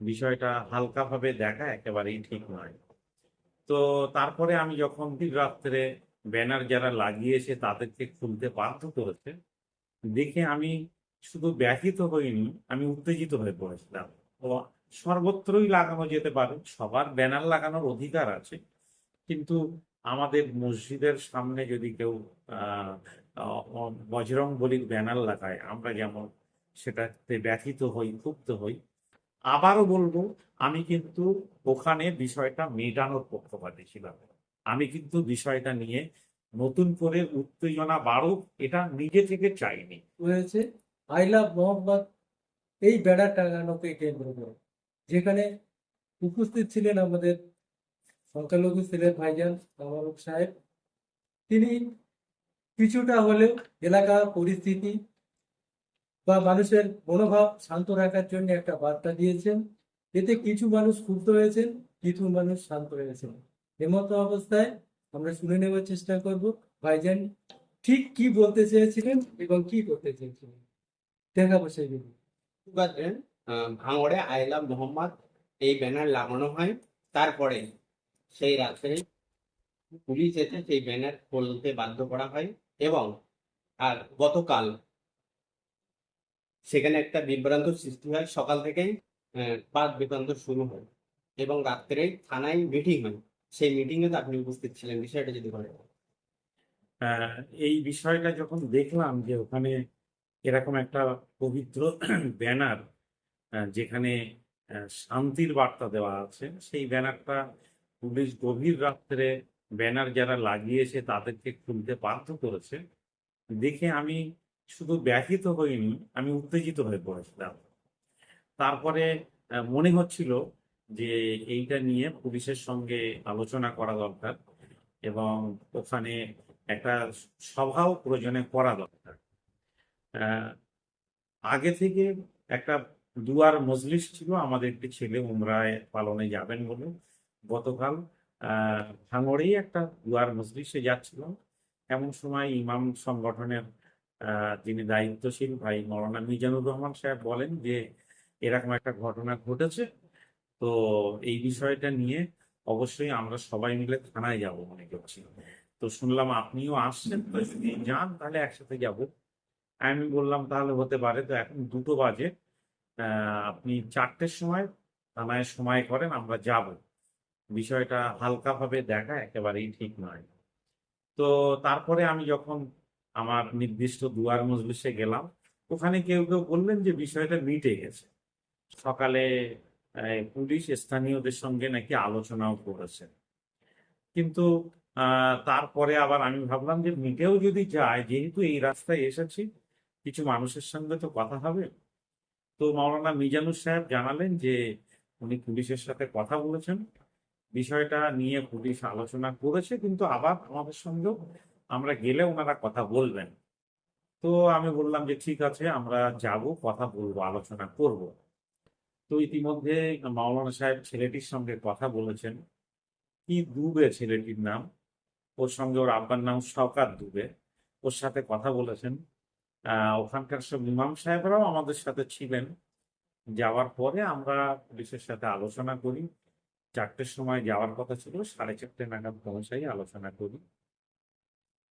বিষয়টা হালকাভাবে দেখা একেবারেই ঠিক নয়। তো তারপরে আমি যখন দিন রাত্রে ব্যানার যারা লাগিয়েছে তাদেরকে খুলতে বাধ্য করেছে, দেখে আমি শুধু ব্যথিত হইনি, আমি উত্তেজিত হয়ে পড়েছিলাম। তো সর্বত্রই লাগানো যেতে পারে, সবার ব্যানার লাগানোর অধিকার আছে। কিন্তু আমাদের মসজিদের সামনে যদি কেউ বজরং বলির ব্যানার লাগায়, আমরা যেমন সেটাতে ব্যথিত হই, ক্ষুব্ধ হই আবারও বলব, আমি কিন্তু ওখানে বিষয়টা মেটানোর পক্ষপাতী ছিলাম। আমি কিন্তু বিষয়টা নিয়ে নতুন করে উত্তেজনা বাড়ুক এটা নিজে থেকে চাইনি। হয়েছে আই লাভ মোহাম্মদ, এই ব্যানার টাঙানোকে কেন্দ্র করে। যেখানে উপস্থিত ছিলেন আমাদের সংখ্যালঘু ছিলেন ভাইজান সাহেব। তিনি কিছুটা হলেও এলাকা পরিস্থিতি বা মানুষের মনোভাব শান্ত রাখার জন্য একটা বার্তা দিয়েছেন। এতে কিছু মানুষ ক্ষুব্ধ হয়েছেন, কিছু মানুষ শান্ত হয়েছেন। এমতো অবস্থায় আমরা শুনে নেওয়ার চেষ্টা করব, ভাইজান ঠিক কি বলতে চেয়েছিলেন এবং কি করতে চেয়েছিলেন? দেখাবো বাদে ভাঙড়ে আইলাম মোহাম্মদ, এই ব্যানার লাগানো হয়। তারপরে সেই রাত্রে পুলিশ এসে সেই ব্যানার খুলতে বাধ্য করা হয় এবং, আর গতকাল সেখানে একটা বিভ্রান্ত সৃষ্টি হয়। সকাল থেকেই বাদ বিভ্রান্ত শুরু হয় এবং রাত্রে থানায় মিটিং হয়। সেই মিটিংয়ে তো আপনি উপস্থিত ছিলেন। বিষয়টা যদি বলেন। এই বিষয়টা যখন দেখলাম যে ওখানে এরকম একটা পবিত্র ব্যানার যেখানে শান্তির বার্তা দেওয়া আছে, সেই ব্যানারটা পুলিশ গভীর রাত্রে ব্যানার যারা লাগিয়েছে তাদেরকে খুলতে বাধ্য করেছে। দেখে আমি শুধু ব্যথিত হইনি, আমি উত্তেজিত হয়ে পড়েছিলাম। তারপরে মনে হচ্ছিল যে এইটা নিয়ে পুলিশের সঙ্গে আলোচনা করা দরকার এবং ওখানে একটা সভাও প্রয়োজনে করা দরকার। আগে থেকে একটা দুয়ার মজলিস ছিল আমাদের একটি ছেলে উমরায় পালনে যাবেন বলে। গতকাল, আহ, ভাঙড়েই একটা দুয়ার মজলিসে যাচ্ছিল এমন সময় ইমাম সংগঠনের যিনি দায়িত্বশীল ভাই মৌলানা মিজানুর রহমান সাহেব বলেন যে, এরকম একটা ঘটনা ঘটেছে। তো এই বিষয়টা নিয়ে অবশ্যই আমরা সবাই মিলে থানায় যাব মনে করছি। তো শুনলাম আপনিও আসছেন, তো যদি যান তাহলে একসাথে যাব। আমি বললাম তাহলে হতে পারে, তো এখন দুটো বাজে। আপনি চারটের সময় থানায় সময় করেন, আমরা যাব। বিষয়টা হালকাভাবে দেখা, একেবারেই ঠিক নয়। তো তারপরে আমি যখন আমার নির্দিষ্ট দুয়ার মজলিসে গেলাম। ওখানে কেউ কেউ বললেন যে বিষয়টা মিটে গেছে। সকালে পুলিশ স্থানীয়দের সঙ্গে নাকি আলোচনাও করেছে। কিন্তু তারপরে আবার আমি ভাবলাম যে মিটেও যদি যায়, যেহেতু এই রাস্তায় এসেছি, কিছু মানুষের সঙ্গে তো কথা হবে। তো মাওলানা মিজানুর সাহেব জানালেন যে উনি পুলিশের সাথে কথা বলেছেন। বিষয়টা নিয়ে পুলিশ আলোচনা করেছে, কিন্তু আবার আমাদের সঙ্গেও আমরা গেলে ওনারা কথা বলবেন। তো আমি বললাম যে, ঠিক আছে, আমরা যাব, কথা বলব, আলোচনা করব। তো ইতিমধ্যে মাওলানা সাহেব ছেলেটির সঙ্গে কথা বলেছেন। কি দুবে ছেলেটির নাম? ওর সঙ্গে ওর আব্বার নাম শওকাত দুবে। ওর সাথে কথা বলেছেন। ওখানকার সব ইমাম সাহেবরাও আমাদের সাথে ছিলেন। যাওয়ার পরে আমরা পুলিশের সাথে আলোচনা করি। চারটের সময় যাওয়ার কথা ছিল, সাড়ে চারটে নাগাদ পৌঁছাই আলোচনা করি।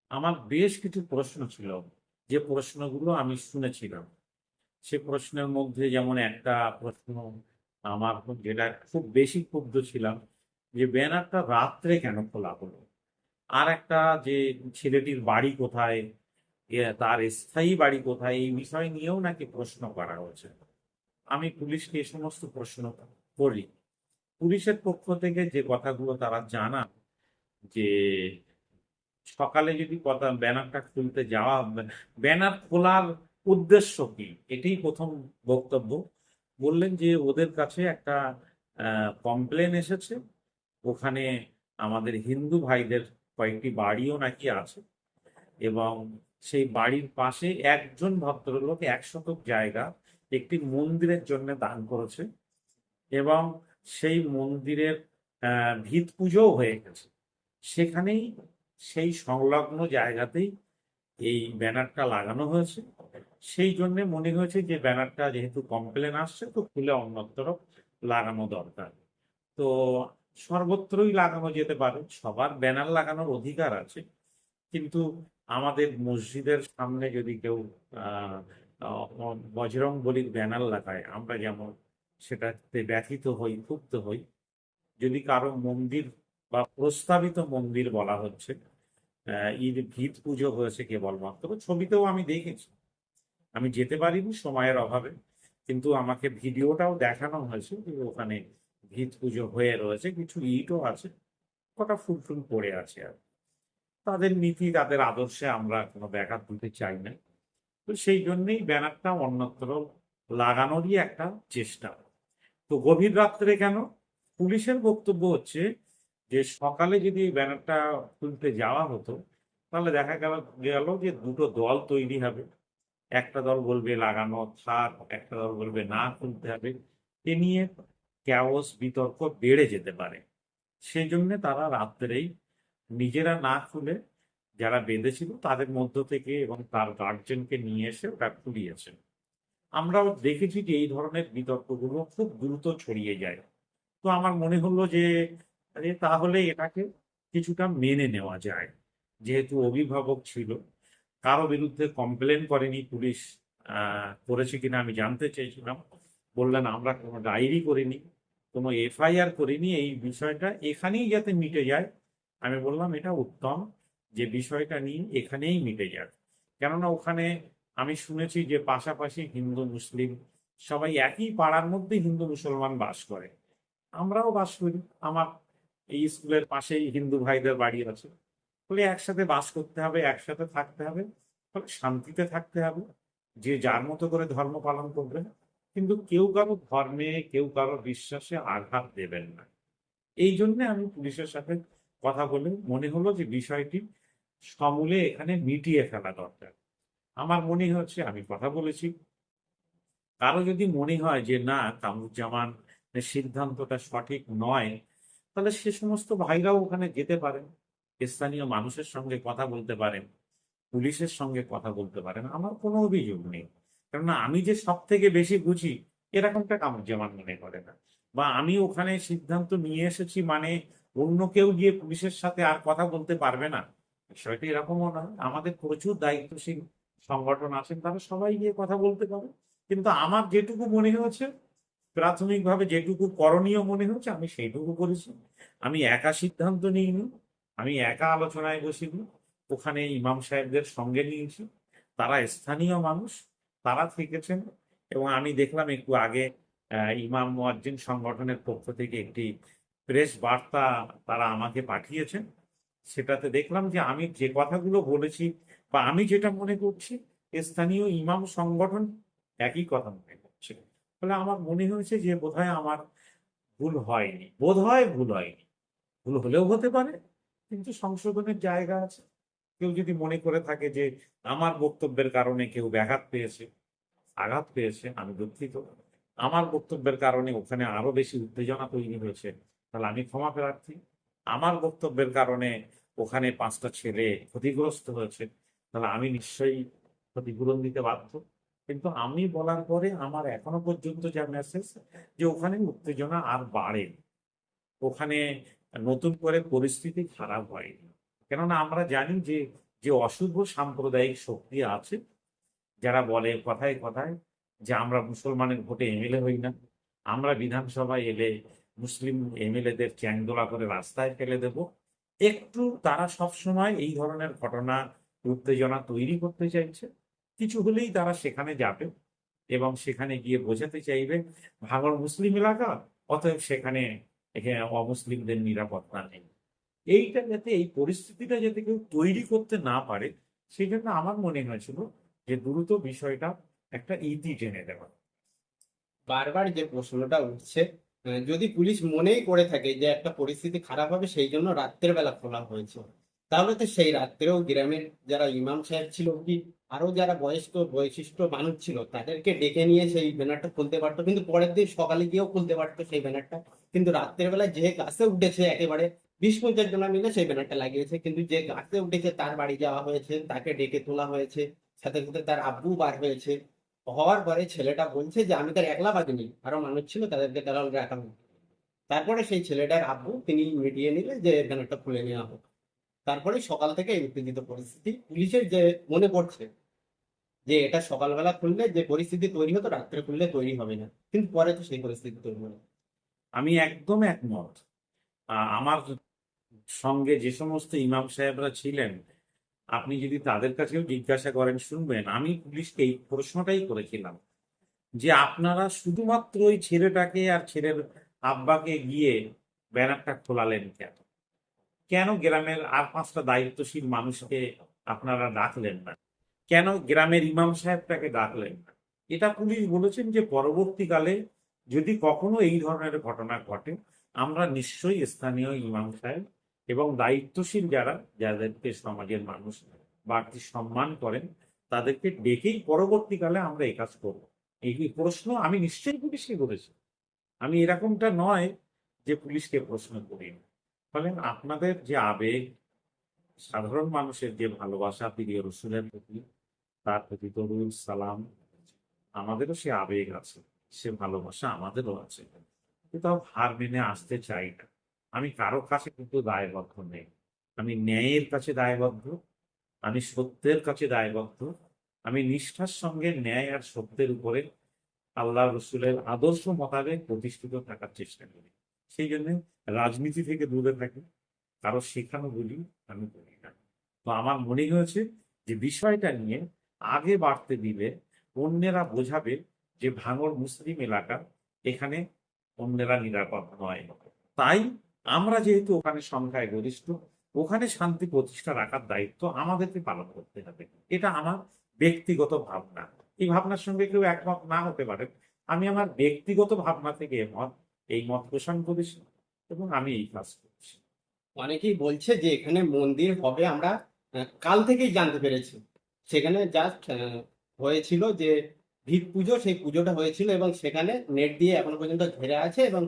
আমার বেশ কিছু প্রশ্ন ছিল। যে প্রশ্নগুলো আমি শুনেছিলাম। সে প্রশ্নের মধ্যে যেমন একটা প্রশ্ন আমার যেটা খুব বেশি ক্ষুব্ধ ছিলাম, যে ব্যানারটা রাত্রে কেন খোলা হলো? আর একটা যে ছেলেটির বাড়ি কোথায়? তার স্থায়ী বাড়ি কোথায়? এই বিষয় নিয়েও নাকি প্রশ্ন করা হয়েছে। আমি পুলিশকে এই সমস্ত প্রশ্ন করি। পুলিশের পক্ষ থেকে যে কথাগুলো তারা জানান, যে সকালে যদি ব্যানারটা খুলতে যাওয়া ব্যানার খোলার উদ্দেশ্য কি? এটাই প্রথম বক্তব্য। বললেন যে ওদের কাছে একটা কমপ্লেন এসেছে। ওখানে আমাদের হিন্দু ভাইদের কয়েকটি বাড়িও নাকি আছে এবং সেই বাড়ির পাশে একজন ভদ্রলোক এক শতক জায়গা একটি মন্দিরের জন্য দান করেছে এবং সেই মন্দিরের ভিত পুজোও হয়ে গেছে। সেখানেই সেই সংলগ্ন জায়গাতেই এই ব্যানারটা লাগানো হয়েছে। সেই জন্য মনে হয়েছে যে ব্যানারটা যেহেতু কমপ্লেন আসছে, তো খুলে অন্যত্র লাগানো দরকার। তো সর্বত্রই লাগানো যেতে পারে, সবার ব্যানার লাগানোর অধিকার আছে। কিন্তু আমাদের মসজিদের সামনে যদি কেউ বজরং বলির ব্যানার লাগায়, আমরা যেমন সেটাতে ব্যথিত হই, ক্ষুব্ধ হই, যদি কারও মন্দির বা প্রস্তাবিত মন্দির বলা হচ্ছে ঈদ, ভিত পুজো হয়েছে কেবলমাত্র। ছবিতেও আমি দেখেছি। আমি যেতে পারিনি সময়ের অভাবে, কিন্তু আমাকে ভিডিওটাও দেখানো হয়েছে যে ওখানে ভিত পুজো হয়ে রয়েছে, কিছু ইটও আছে, কটা ফুল পড়ে আছে আর তাদের নীতি, তাদের আদর্শে আমরা কোনো ব্যাঘাত দিতে চাই না। তো সেই জন্যেই ব্যানারটা অন্যত্র লাগানোরই একটা চেষ্টা। তো গভীর রাত্রে কেন? পুলিশের বক্তব্য হচ্ছে যে সকালে যদি ব্যানারটা তুলতে যাওয়া হতো, তাহলে দেখা গেল গেল যে দুটো দল তৈরি হবে। একটা দল বলবে লাগানো থাক একটা দল বলবে না খুলতে হবে। এ নিয়ে ক্যাওস বিতর্ক বেড়ে যেতে পারে। সেই জন্য তারা রাত্রেই নিজেরা না খুলে যারা বেঁধেছিল তাদের মধ্য থেকে এবং তার গার্জেনকে নিয়ে এসে ওটা খুলিয়েছে আমরাও দেখেছি যে এই ধরনের বিতর্কগুলো খুব দ্রুত ছড়িয়ে যায়। তো আমার মনে হলো যে তাহলে এটাকে কিছুটা মেনে নেওয়া যায়। যেহেতু অভিভাবক ছিল, কারও বিরুদ্ধে কমপ্লেন করেনি পুলিশ করেছে কিনা আমি জানতে চেয়েছিলাম। বললেন, আমরা কোনো ডায়েরি করিনি, কোনো এফআইআর করিনি, এই বিষয়টা এখানেই যাতে মিটে যায়। আমি বললাম, এটা উত্তম, যে বিষয়টা নিয়ে এখানেই মিটে যাক। কেননা ওখানে আমি শুনেছি যে পাশাপাশি হিন্দু, মুসলিম সবাই একই পাড়ার মধ্যে হিন্দু, মুসলমান বাস করে। আমরাও বাস করি, আমার এই স্কুলের পাশেই হিন্দু ভাইদের বাড়ি আছে। বলে একসাথে বাস করতে হবে, একসাথে থাকতে হবে ফলে শান্তিতে থাকতে হবে। যে যার মতো করে ধর্ম পালন করবে, কিন্তু কেউ কারও ধর্মে, কেউ কারও বিশ্বাসে আঘাত দেবেন না। এই জন্য আমি পুলিশের সাথে কথা বলে মনে হলো যে বিষয়টি সমূলে এখানে মিটিয়ে ফেলা দরকার। আমার মনে হচ্ছে, আমি কথা বলেছি। কারও যদি মনে হয় যে না কামরুজ্জামান সিদ্ধান্তটা সঠিক নয় তাহলে সে সমস্ত ভাইরাও ওখানে যেতে পারেন স্থানীয় মানুষের সঙ্গে কথা বলতে পারেন পুলিশের সঙ্গে কথা বলতে পারেন আমার কোনো অভিযোগ নেই। কেননা আমি যে সব থেকে বেশি বুঝি, এরকমটা কামরুজ্জামান মনে করে না। বা আমি ওখানে সিদ্ধান্ত নিয়ে এসেছি মানে অন্য কেউ গিয়ে পুলিশের সাথে আর কথা বলতে পারবে না। বিষয়টা এরকমও নয়। আমাদের প্রচুর দায়িত্বশীল সংগঠন আছেন তারা সবাই গিয়ে কথা বলতে পারে। কিন্তু আমার যেটুকু মনে হয়েছে প্রাথমিকভাবে যেটুকু করণীয় মনে হচ্ছে, আমি সেইটুকু করেছি। আমি একা সিদ্ধান্ত নিইনি, আমি একা আলোচনায় বসিনি। ওখানে ইমাম সাহেবদের সঙ্গে নিয়েছি। তারা স্থানীয় মানুষ, তারা থেকেছেন এবং আমি দেখলাম একটু আগে ইমাম মুয়াজ্জিন সংগঠনের পক্ষ থেকে একটি প্রেস বার্তা তারা আমাকে পাঠিয়েছেন। সেটাতে দেখলাম যে আমি যে কথাগুলো বলেছি বা আমি যেটা মনে করছি স্থানীয় ইমাম সংগঠন একই কথা মনে ফলে আমার মনে হয়েছে যে বোধহয় আমার ভুল হয়নি। বোধ হয় ভুল হয়নি। ভুল হলেও হতে পারে, কিন্তু সংশোধনের জায়গা আছে। কেউ যদি মনে করে থাকে যে আমার বক্তব্যের কারণে কেউ ব্যাঘাত পেয়েছে, আঘাত পেয়েছে, আমি দুঃখিত। আমার বক্তব্যের কারণে ওখানে আরও বেশি উত্তেজনা তৈরি হয়েছে, তাহলে আমি ক্ষমা প্রার্থী। আমার বক্তব্যের কারণে ওখানে পাঁচটা ছেলে ক্ষতিগ্রস্ত হয়েছে, তাহলে আমি নিশ্চয়ই ক্ষতিপূরণ দিতে বাধ্য। কিন্তু আমি বলার পরে আমার এখনও পর্যন্ত যা মেসেজ যে ওখানে উত্তেজনা আর বাড়ে ওখানে নতুন করে পরিস্থিতি খারাপ হয়নি কেননা আমরা জানি যে যে অশুভ সাম্প্রদায়িক শক্তি আছে, যারা বলে কথায় কথায় যে আমরা মুসলমানের ভোটে এমএলএ হই না, আমরা বিধানসভায় এলে মুসলিম এমএলএদের চ্যাংদোলা করে রাস্তায় ফেলে দেব। একটু তারা সবসময় এই ধরনের ঘটনা, উত্তেজনা তৈরি করতে চাইছে। কিছু হলেই তারা সেখানে যাবে এবং সেখানে গিয়ে বোঝাতে চাইবে, ভাঙর মুসলিম এলাকা, অতএব সেখানে অমুসলিমদের নিরাপত্তা নেই। এইটা যাতে, এই পরিস্থিতিটা যাতে কেউ তৈরি করতে না পারে সেই জন্য আমার মনে হয়েছিল যে দ্রুত বিষয়টা একটা ইতি টেনে দেওয়া বারবার যে প্রশ্নটা উঠছে যদি পুলিশ মনেই করে থাকে যে একটা পরিস্থিতি খারাপ হবে, সেই জন্য রাত্রের বেলা খোলা হয়েছে। তাহলে তো সেই রাত্রেও গ্রামের যারা ইমাম সাহেব ছিল কি আরও যারা বয়স্ক, বৈশিষ্ট্য মানুষ ছিল, তাদেরকে ডেকে নিয়ে সেই ব্যানারটা খুলতে পারতো। কিন্তু পরের দিন সকালে গিয়েও খুলতে পারতো সেই ব্যানারটা। কিন্তু রাত্রের বেলা যে গাছে উঠেছে, একেবারে বিশ পঞ্চাশ জনা মিলে সেই ব্যানারটা লাগিয়েছে। কিন্তু যে গাছে উঠেছে, তার বাড়ি যাওয়া হয়েছে, তাকে ডেকে তোলা হয়েছে। সাথে সাথে তার আব্বু বার হয়েছে। হওয়ার পরে ছেলেটা বলছে যে, আমি তার একলা বাদিনি আরও মানুষ ছিল, তাদেরকে তারা রাখা তারপরে সেই ছেলেটার আব্বু, তিনি মিটিয়ে নিলে যে ব্যানারটা খুলে নেওয়া হোক। তারপরে সকাল থেকে এই উত্তেজিত পরিস্থিতি পুলিশের যে মনে পড়ছে, যে এটা সকালবেলা খুললে যে পরিস্থিতি তৈরি হতো, রাত্রে খুললে তৈরি হবে না। কিন্তু পরে তো সেই পরিস্থিতি তৈরি হলো। আমি একদম একমত। আমার সঙ্গে যে সমস্ত ইমাম সাহেবরা ছিলেন, আপনি যদি তাদের কাছেও জিজ্ঞাসা করেন, শুনবেন, আমি পুলিশকে এই প্রশ্নটাই করেছিলাম, যে আপনারা শুধুমাত্র ওই ছেলেটাকে আর ছেলের আব্বাকে গিয়ে ব্যানারটা খোলালেন কেন? কেন গ্রামের আর পাঁচটা দায়িত্বশীল মানুষকে আপনারা ডাকলেন না? কেন গ্রামের ইমাম সাহেবটাকে ডাকলেন না? এটা পুলিশ বলেছেন যে পরবর্তীকালে যদি কখনো এই ধরনের ঘটনা ঘটে, আমরা নিশ্চয়ই স্থানীয় ইমাম সাহেব এবং দায়িত্বশীল যারা, যাদেরকে সমাজের মানুষ বাড়তি সম্মান করেন, তাদেরকে ডেকেই পরবর্তীকালে আমরা এই কাজ করব। এই প্রশ্ন? আমি নিশ্চয়ই পুলিশকে করেছি। আমি এরকমটা নয় যে পুলিশকে প্রশ্ন করি না ফলে আপনাদের যে আবেগ, সাধারণ মানুষের যে ভালোবাসা, প্রিয় রসুলের প্রতি, তার প্রতি তরুল সালাম, আমাদেরও সে আবেগ আছে, সে ভালোবাসা আমাদেরও আছে। কিন্তু হার মেনে আসতে চাই না। আমি কারও কাছে কিন্তু দায়বদ্ধ নেই। আমি ন্যায়ের কাছে দায়বদ্ধ, আমি সত্যের কাছে দায়বদ্ধ, আমি নিষ্ঠার সঙ্গে ন্যায় আর সত্যের উপরে আল্লাহ রসুলের আদর্শ মোতাবেক প্রতিষ্ঠিত থাকার চেষ্টা করি। সেই জন্য রাজনীতি থেকে দূরে থাকি। কারও শেখানো বলি, আমি করি না। তো আমার মনে হয়েছে যে বিষয়টা নিয়ে আগে বাড়তে দিলে অন্যেরা বোঝাবে যে ভাঙর মুসলিম এলাকা এখানে অন্যেরা নিরাপদ নয়। তাই আমরা যেহেতু ওখানে সংখ্যায় গরিষ্ঠ, ওখানে শান্তি প্রতিষ্ঠা রাখার দায়িত্ব আমাদেরকে পালন করতে হবে। এটা আমার ব্যক্তিগত ভাবনা। এই ভাবনার সঙ্গে কেউ একমত না হতে পারে। আমি আমার ব্যক্তিগত ভাবনা থেকে মত এই মত পোষণ করেছি এবং আমি এই কাজ করছি। অনেকেই বলছে যে এখানে মন্দির হবে আমরা কাল থেকেই জানতে পেরেছি। সেখানে জাস্ট হয়েছিল যে ভিত পুজো সেই পুজোটা হয়েছিল এবং সেখানে নেট দিয়ে এখনও পর্যন্ত ঘেরা আছে এবং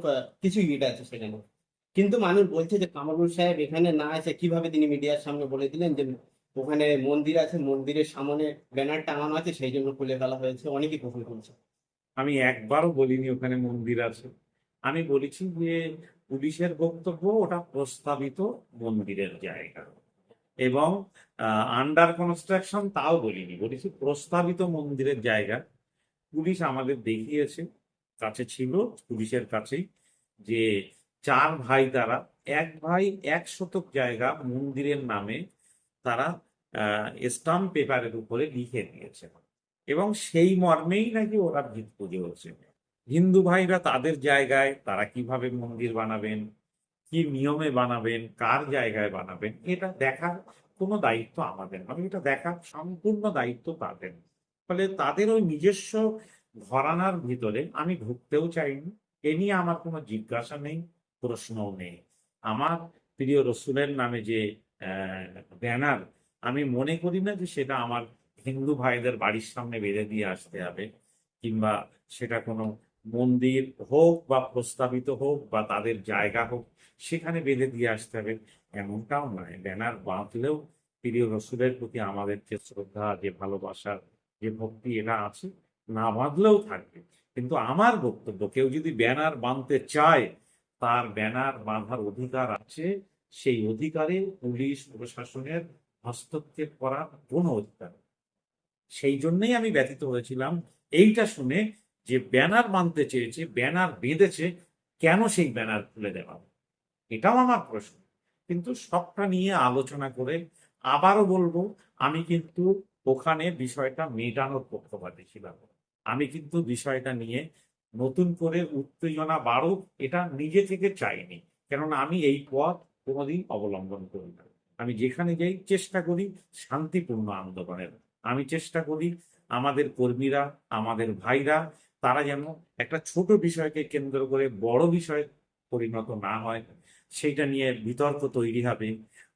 কিছু ইট আছে সেখানে। কিন্তু মানুষ বলছে যে কামরুল সাহেব এখানে না এসে কীভাবে তিনি মিডিয়ার সামনে বলে দিলেন যে ওখানে মন্দির আছে মন্দিরের সামনে ব্যানার টাঙানো আছে সেই জন্য খুলে ফেলা হয়েছে। অনেকেই প্রশ্ন করছে। আমি একবারও বলিনি ওখানে মন্দির আছে। আমি বলেছি যে পুলিশের বক্তব্য ওটা প্রস্তাবিত মন্দিরের জায়গা। এবং আন্ডার কনস্ট্রাকশন তাও বলিনি। বলেছি প্রস্তাবিত মন্দিরের জায়গা। পুলিশ আমাদের দেখিয়েছে, কাছে ছিল, পুলিশের কাছেই, যে চার ভাই তারা, এক ভাই এক শতক জায়গা মন্দিরের নামে তারা স্টাম্প পেপারের উপরে লিখে দিয়েছে। এবং সেই মর্মেই নাকি ওরা ভিত পুজো হচ্ছে। হিন্দু ভাইরা তাদের জায়গায় তারা কীভাবে মন্দির বানাবেন, কি নিয়মে বানাবেন, কার জায়গায় বানাবেন, এটা দেখার কোনো দায়িত্ব আমাদের নয় এটা দেখার সম্পূর্ণ দায়িত্ব তাদের। ফলে তাদের ওই নিজস্ব ঘরানার ভিতরে আমি ঢুকতেও চাইনি। এ নিয়ে আমার কোনো জিজ্ঞাসা নেই, প্রশ্নও নেই। আমার প্রিয় রসুলের নামে যে ব্যানার, আমি মনে করি না যে সেটা আমার হিন্দু ভাইদের বাড়ির সামনে বেঁধে দিয়ে আসতে হবে, কিংবা সেটা কোনো মন্দির হোক বা প্রস্তাবিত হোক বা তাদের জায়গা হোক, সেখানে বেঁধে দিয়ে আসতে হবে। এমনটাও নয়, ব্যানার বাঁধলেও প্রিয় রসুলের প্রতি আমাদের যে শ্রদ্ধা, যে ভালোবাসা, যে ভক্তি এটা আছে, না বাঁধলেও থাকবে। কিন্তু আমার বক্তব্য, কেউ যদি ব্যানার বাঁধতে চায়, তার ব্যানার বাঁধার অধিকার আছে, সেই অধিকারে পুলিশ, প্রশাসনের হস্তক্ষেপ করার কোনো অধিকার সেই জন্যই আমি ব্যথিত হয়েছিলাম। এইটা শুনে যে ব্যানার মানতে চেয়েছে, ব্যানার বেঁধেছে, কেন সেই ব্যানার খুলে দেওয়া? এটাও আমার প্রশ্ন। কিন্তু সবটা নিয়ে আলোচনা করে আবারও বলব, আমি কিন্তু ওখানে বিষয়টা মেটানোর পক্ষপাতী ছিলাম। আমি কিন্তু বিষয়টা নিয়ে নতুন করে উত্তেজনা বাড়ুক এটা নিজে থেকে চাইনি। কেননা আমি এই পথ কোনোদিন অবলম্বন করি না। আমি যেখানে যাই চেষ্টা করি শান্তিপূর্ণ আন্দোলনের। আমি চেষ্টা করি আমাদের কর্মীরা, আমাদের ভাইরা তারা যেন একটা ছোট বিষয়কে কেন্দ্র করে বড় বিষয়ে পরিণত না হয়, সেইটা নিয়ে বিতর্ক তৈরি হবে।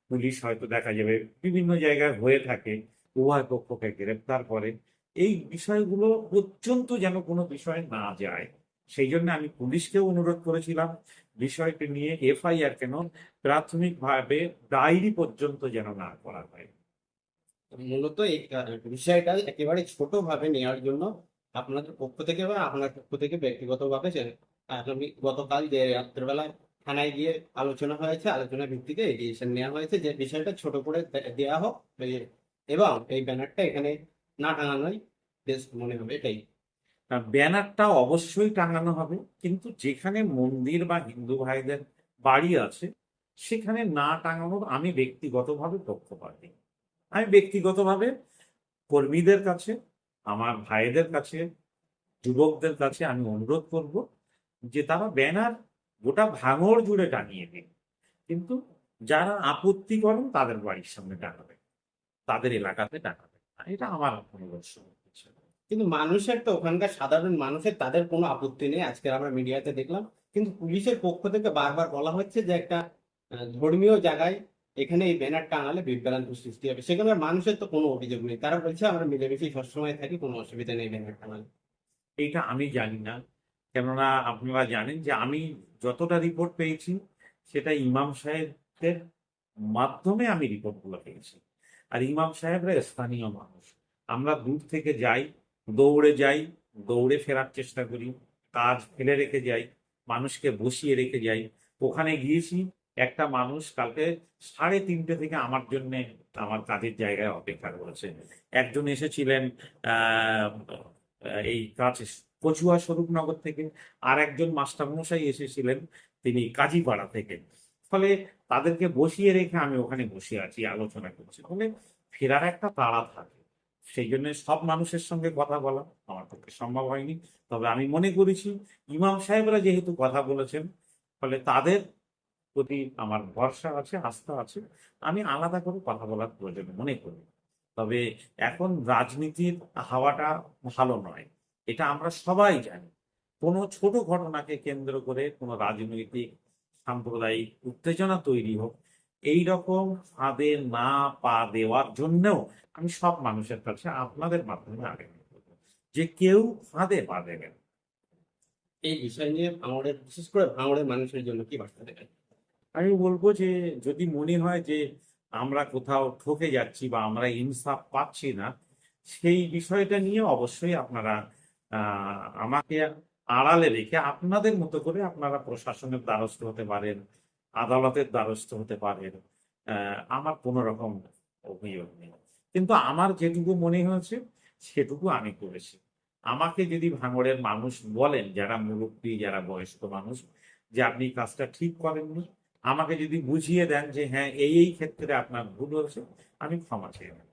পুলিশ হয়তো দেখা যাবে বিভিন্ন জায়গায় হয়ে থাকে, উভয় পক্ষকে গ্রেপ্তার করে। এই বিষয়গুলো পর্যন্ত যেন কোনো বিষয় না যায়। সেই জন্য আমি পুলিশকেও অনুরোধ করেছিলাম, বিষয়টি নিয়ে এফআইআর কেন প্রাথমিকভাবে ডায়েরি পর্যন্ত যেন না করা হয়। মূলত এই বিষয়টা একেবারে ছোট ভাবে নেওয়ার জন্য আপনাদের পক্ষ থেকে বা আপনার পক্ষ থেকে ব্যক্তিগতভাবে আগামী গতকাল যে রাত্রেবেলায় থানায় গিয়ে আলোচনা হয়েছে, আলোচনার ভিত্তিতে ডিসিশন নেওয়া হয়েছে যে বিষয়টা ছোট করে দেওয়া হোক এবং এই ব্যানারটা এখানে না টাঙানোই বেশ মনে হবে, এটাই। ব্যানারটা অবশ্যই টাঙানো হবে, কিন্তু যেখানে মন্দির বা হিন্দু ভাইদের বাড়ি আছে, সেখানে না টাঙানোর আমি ব্যক্তিগতভাবে পক্ষপাতী। আমি ব্যক্তিগতভাবে কর্মীদের কাছে আমার ভাইদের কাছে, যুবকদের কাছে আমি অনুরোধ করব যে তারা ব্যানার গোটা ভাঙড় জুড়ে টাঙিয়ে দিন কিন্তু যারা আপত্তি করেন তাদের বাড়ির সামনে টাঙাবে তাদের এলাকাতে টাকাবে। এটা আমার অনুরোধ। কিন্তু মানুষের তো ওখানকার সাধারণ মানুষের তাদের কোনো আপত্তি নেই আজকে আমরা মিডিয়াতে দেখলাম কিন্তু পুলিশের পক্ষ থেকে বারবার বলা হচ্ছে যে একটা ধর্মীয় জায়গায় এখানে এই ব্যানার টাঙালে বিভ্রান্ত সৃষ্টি হবে। সেখানে মানুষের তো কোনো অভিযোগ নেই। তারা বলছে, আমরা মিলেমিশে সবসময় থাকি, কোনো অসুবিধা নেই ব্যানার টাঙালে। এইটা আমি জানি না। কেননা আপনারা জানেন যে আমি যতটা রিপোর্ট পেয়েছি, সেটা ইমাম সাহেবদের মাধ্যমে আমি রিপোর্টগুলো পেয়েছি। আর ইমাম সাহেবরা স্থানীয় মানুষ। আমরা দূর থেকে যাই, দৌড়ে যাই, দৌড়ে ফেরার চেষ্টা করি, কাজ ফেলে রেখে যাই, মানুষকে বসিয়ে রেখে যাই। ওখানে গিয়েছি একটা মানুষ কালকে সাড়ে তিনটে থেকে আমার জন্য আমার কাজের জায়গায় অপেক্ষা করেছে। একজন এসেছিলেন এই কাজ কচুয়া স্বরূপনগর থেকে, আর একজন মাস্টারমশাই এসেছিলেন তিনি কাজীপাড়া থেকে। ফলে তাদেরকে বসিয়ে রেখে আমি ওখানে বসে আছি, আলোচনা করছি। ফলে ফেরার একটা তাড়া থাকে। সেই জন্য সব মানুষের সঙ্গে কথা বলা আমার পক্ষে সম্ভব হয়নি। তবে আমি মনে করেছি, ইমাম সাহেবরা যেহেতু কথা বলেছেন, ফলে তাদের প্রতি আমার ভরসা আছে, আস্থা আছে, আমি আলাদা করে কথা বলার প্রয়োজন মনে করি। তবে এখন রাজনীতির হাওয়াটা ভালো নয়, এটা আমরা সবাই জানি। কোনো ছোট ঘটনাকে কেন্দ্র করে কোনো রাজনৈতিক সাম্প্রদায়িক উত্তেজনা তৈরি হোক এই রকম ফাঁদে না পা দেওয়ার জন্যও আমি সব মানুষের কাছে আপনাদের মাধ্যমে করব যে কেউ ফাঁদে পা দেবেন এই বিষয় নিয়ে ভাঙড়ের, বিশেষ করে ভাঙড়ের মানুষের জন্য কি বার্তা দেবেন? আমি বলব যে, যদি মনে হয় যে আমরা কোথাও ঠকে যাচ্ছি বা আমরা ইনসাফ পাচ্ছি না, সেই বিষয়টা নিয়ে অবশ্যই আপনারা আমাকে আড়ালে রেখে আপনাদের মতো করে আপনারা প্রশাসনের দ্বারস্থ হতে পারেন, আদালতের দ্বারস্থ হতে পারেন আমার কোনো রকম অভিযোগ নেই। কিন্তু আমার যেটুকু মনে হয়েছে, সেটুকু আমি করেছি। আমাকে যদি ভাঙড়ের মানুষ বলেন, যারা মুরব্বী, যারা বয়স্ক মানুষ, যে আপনি কাজটা ঠিক করেননি আমাকে যদি বুঝিয়ে দেন যে হ্যাঁ এই এই ক্ষেত্রে আপনার ভুল হয়েছে, আমি ক্ষমা চেয়ে নেব।